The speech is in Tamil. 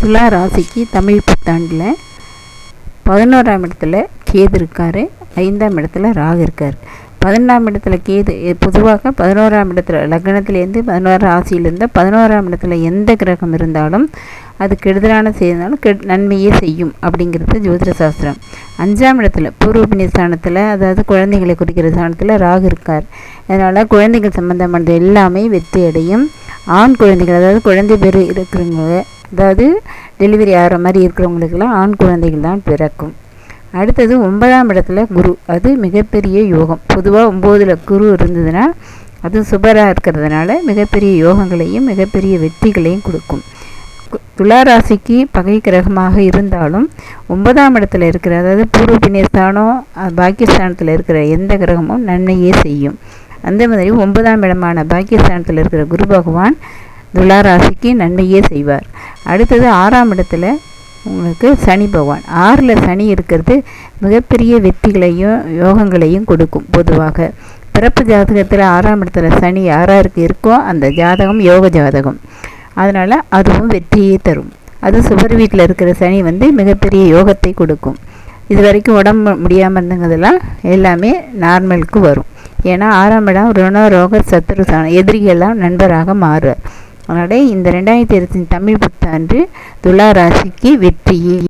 துலா ராசிக்கு தமிழ் புத்தாண்டில் பதினோராம் இடத்துல கேது இருக்கார் ஐந்தாம் இடத்துல ராகு இருக்கார். பதினொன்றாம் இடத்துல கேது பொதுவாக பதினோராம் இடத்துல லக்னத்துலேருந்து பதினோரு ராசியிலேருந்து பதினோராம் இடத்துல எந்த கிரகம் இருந்தாலும் அது கெடுதலான செய்தாலும் கெட் நன்மையே செய்யும் அப்படிங்கிறது ஜோதிட சாஸ்திரம். அஞ்சாம் இடத்துல பூர்வபிணி ஸ்தானத்தில் அதாவது குழந்தைகளை குறிக்கிற ஸ்தானத்தில் ராகு இருக்கார். அதனால் குழந்தைகள் சம்மந்தமானது எல்லாமே வெற்றி அடையும். ஆண் குழந்தைகள் அதாவது குழந்தை பேர் இருக்கிறவங்க அதாவது டெலிவரி ஆகிற மாதிரி இருக்கிறவங்களுக்கெல்லாம் ஆண் குழந்தைகள் தான் பிறக்கும். அடுத்தது ஒன்பதாம் இடத்துல குரு. அது மிகப்பெரிய யோகம். பொதுவாக ஒம்போதில் குரு இருந்ததுன்னா அது சுபராக இருக்கிறதுனால மிகப்பெரிய யோகங்களையும் மிகப்பெரிய வெற்றிகளையும் கொடுக்கும். துளாராசிக்கு பகை கிரகமாக இருந்தாலும் ஒன்பதாம் இடத்துல இருக்கிற அதாவது பூர்வ புண்ணியஸ்தானம் பாக்கியஸ்தானத்தில் இருக்கிற எந்த கிரகமும் நன்மையே செய்யும். அந்த மாதிரி ஒன்பதாம் இடமான பாக்கியஸ்தானத்தில் இருக்கிற குரு பகவான் துளாராசிக்கு நன்மையே செய்வார். அடுத்தது ஆறாம் இடத்துல உங்களுக்கு சனி பகவான். ஆறில் சனி இருக்கிறது மிகப்பெரிய வெற்றிகளையும் யோகங்களையும் கொடுக்கும் பொதுவாக. பிறப்பு ஜாதகத்தில் ஆறாம் இடத்துல சனி யாராருக்கு இருக்கோ அந்த ஜாதகம் யோக ஜாதகம். அதனால் அதுவும் வெற்றியே தரும். அது சுவர் வீட்டில் இருக்கிற சனி வந்து மிகப்பெரிய யோகத்தை கொடுக்கும். இது வரைக்கும் உடம்பு முடியாமல் இருந்ததெல்லாம் எல்லாமே நார்மலுக்கு வரும். ஏன்னா ஆறாம் இடம் ருண ரோக சத்துரு எதிரிகள்லாம் நண்பராக மாறுவார். அதனால் இந்த ரெண்டாயிரத்தி இருபத்தி தமிழ் புத்தாண்டு துலா ராசிக்கு வெற்றியே.